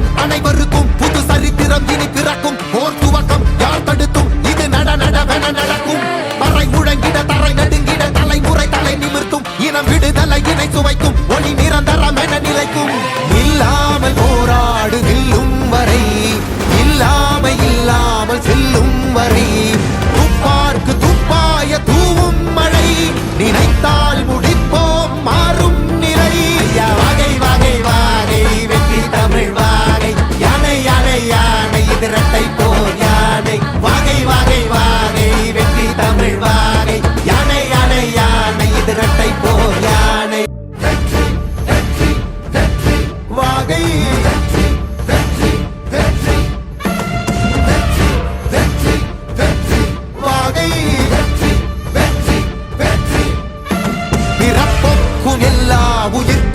வணக்கம் அனைவருக்கும் புது சரித்திரம் இனி பிறக்கும். ஓர் துவக்கம் யார் தடுத்தும் இது நட நடவென நடக்கும். மறை முழங்கிட தரை நடுங்கிட தலைமுறை தலை நிமிர்த்தும். இனம் விடுதலை இணை சுவைக்கும். ஒளி நிரந்தரம் என நிலைக்கும். இல்லாமல் போராடு நில்லும் வரை இல்லாமல் இல்லாமல் செல்லும் வரை ah